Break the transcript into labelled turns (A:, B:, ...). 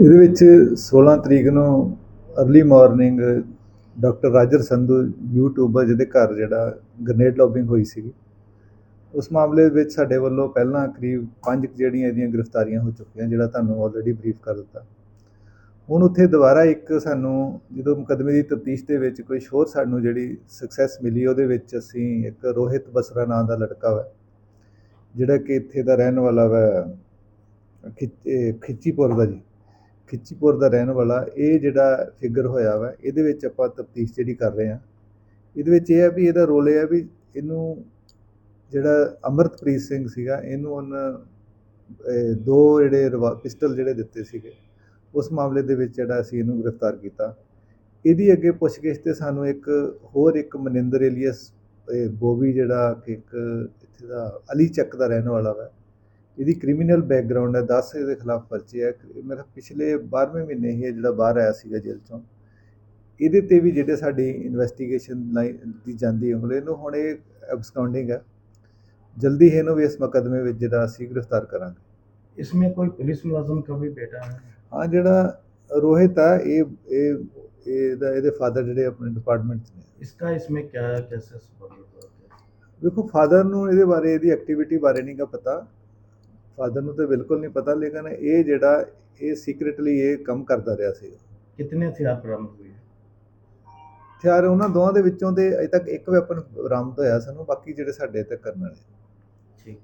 A: ਇਹਦੇ ਵਿੱਚ 16 ਤਰੀਕ ਨੂੰ early morning doctor Roger Sandhu YouTuber ਜਿਹਦੇ ਘਰ ਜਿਹੜਾ ਗ੍ਰਨੇਡ ਲੌਬਿੰਗ ਹੋਈ ਸੀਗੀ, ਉਸ ਮਾਮਲੇ ਵਿੱਚ ਸਾਡੇ ਵੱਲੋਂ ਪਹਿਲਾਂ ਕਰੀਬ ਪੰਜ ਕੁ ਜਿਹੜੀਆਂ ਇਹਦੀਆਂ ਗ੍ਰਿਫਤਾਰੀਆਂ ਹੋ ਚੁੱਕੀਆਂ ਜਿਹੜਾ ਤੁਹਾਨੂੰ ਆਲਰੇਡੀ ਬਰੀਫ ਕਰ ਦਿੱਤਾ। ਹੁਣ ਉੱਥੇ ਦੁਬਾਰਾ ਇੱਕ ਸਾਨੂੰ ਜਦੋਂ ਮੁਕੱਦਮੇ ਦੀ ਤਫਤੀਸ਼ ਦੇ ਵਿੱਚ ਕੋਈ ਹੋਰ ਸਾਨੂੰ ਜਿਹੜੀ ਸਕਸੈਸ ਮਿਲੀ, ਉਹਦੇ ਵਿੱਚ ਅਸੀਂ ਇੱਕ ਰੋਹਿਤ ਬਸਰਾ ਨਾਂ ਦਾ ਲੜਕਾ ਵਾ, ਜਿਹੜਾ ਕਿ ਇੱਥੇ ਦਾ ਰਹਿਣ ਵਾਲਾ ਵਾ ਖਿੱਚੀਪੁਰ ਦਾ ਜੀ। ਖਿੱਚੀਪੁਰ ਦਾ ਰਹਿਣ ਵਾਲਾ, ਇਹ ਜਿਹੜਾ ਫਿਗਰ ਹੋਇਆ ਵਾ, ਇਹਦੇ ਵਿੱਚ ਆਪਾਂ ਤਫਤੀਸ਼ ਜਿਹੜੀ ਕਰ ਰਹੇ ਹਾਂ। ਇਹਦੇ ਵਿੱਚ ਇਹ ਹੈ ਵੀ ਇਹਦਾ ਰੋਲ ਇਹ ਹੈ ਵੀ ਇਹਨੂੰ ਜਿਹੜਾ ਅਮਰਤਪ੍ਰੀਤ ਸਿੰਘ ਸੀਗਾ, ਇਹਨੂੰ ਉਹਨਾਂ ਦੋ ਜਿਹੜੇ ਰਿਵਾ- ਪਿਸਟਲ ਜਿਹੜੇ ਦਿੱਤੇ ਸੀਗੇ, ਉਸ ਮਾਮਲੇ ਦੇ ਵਿੱਚ ਜਿਹੜਾ ਅਸੀਂ ਇਹਨੂੰ ਗ੍ਰਿਫਤਾਰ ਕੀਤਾ। ਇਹਦੀ ਅੱਗੇ ਪੁੱਛਗਿੱਛ ਤੇ ਸਾਨੂੰ ਇੱਕ ਹੋਰ ਇੱਕ ਮਨਿੰਦਰ ਏਲੀਅਸ, ਇਹ ਬੋਬੀ ਜਿਹੜਾ ਕਿ ਇੱਕ ਇੱਥੇ ਦਾ ਅਲੀ ਚੱਕ ਦਾ ਰਹਿਣ ਵਾਲਾ ਵਾ। ਇਹਦੀ ਕ੍ਰਿਮੀਨਲ ਬੈਕਗ੍ਰਾਉਂਡ ਹੈ 10 ਇਹਦੇ ਖਿਲਾਫ ਪਰਚੇ ਹੈ। ਮੇਰਾ ਪਿਛਲੇ 12ਵੇਂ ਮਹੀਨੇ ਹੀ ਜਿਹੜਾ ਬਾਹਰ ਆਇਆ ਸੀਗਾ ਜੇਲ੍ਹ ਚੋਂ ਇਹਦੇ ਤੇ ਵੀ ਜਿਹੜੇ ਸਾਡੀ ਇਨਵੈਸਟੀਗੇਸ਼ਨ ਦੀ ਜਾਂਦੀ ਹੈ ਹੁਣ ਇਹਨੂੰ ਹੁਣ ਇਹ ਐਬਸਕਾਉਂਡਿੰਗ ਹੈ। ਜਲਦੀ ਹੀ ਇਹਨੂੰ ਵੀ ਇਸ ਮੁਕਦਮੇ ਵਿੱਚ ਜਿਹੜਾ ਅਸੀਂ ਗ੍ਰਿਫਤਾਰ ਕਰਾਂਗੇ।
B: ਇਸ ਵਿੱਚ ਕੋਈ ਪੁਲਿਸ ਮੁਲਾਜ਼ਮ ਦਾ ਵੀ ਬੇਟਾ
A: ਹੈ? ਹਾਂ ਜਿਹੜਾ ਰੋਹਿਤ ਆ ਇਹ ਇਹ ਇਹਦਾ ਇਹਦੇ ਫਾਦਰ ਜਿਹੜੇ ਆਪਣੇ ਡਿਪਾਰਟਮੈਂਟ 'ਚ ਨੇ।
B: ਇਸਕਾ ਇਸਮੇ ਕਿਆ ਕੈਸੇ ਸਬੰਧ ਹੈ?
A: ਵੇਖੋ ਫਾਦਰ ਨੂੰ ਇਹਦੇ ਬਾਰੇ ਇਹਦੀ ਐਕਟੀਵਿਟੀ ਬਾਰੇ ਨਹੀਂ ਦਾ ਪਤਾ। ਫਾਦਰ ਨੂੰ ਤਾਂ ਬਿਲਕੁਲ ਨਹੀਂ ਪਤਾ ਲੇਕਿਨ ਇਹ ਜਿਹੜਾ ਇਹ ਸੀਕ੍ਰੀਟਲੀ ਇਹ ਕੰਮ ਕਰਦਾ ਰਿਹਾ ਸੀ।
B: ਕਿੰਨੇ ਹਥਿਆਰ ਬਰਾਮਦ ਹੋਏ?
A: ਹਥਿਆਰ ਉਹਨਾਂ ਦੋਵਾਂ ਦੇ ਵਿੱਚੋਂ ਤੇ ਅਜੇ ਤੱਕ ਇੱਕ ਵੈਪਨ ਬਰਾਮਦ ਹੋਇਆ ਸਾਨੂੰ ਬਾਕੀ ਜਿਹੜੇ ਸਾਡੇ ਤੇ ਕਰਨ ਵਾਲੇ। ਠੀਕ।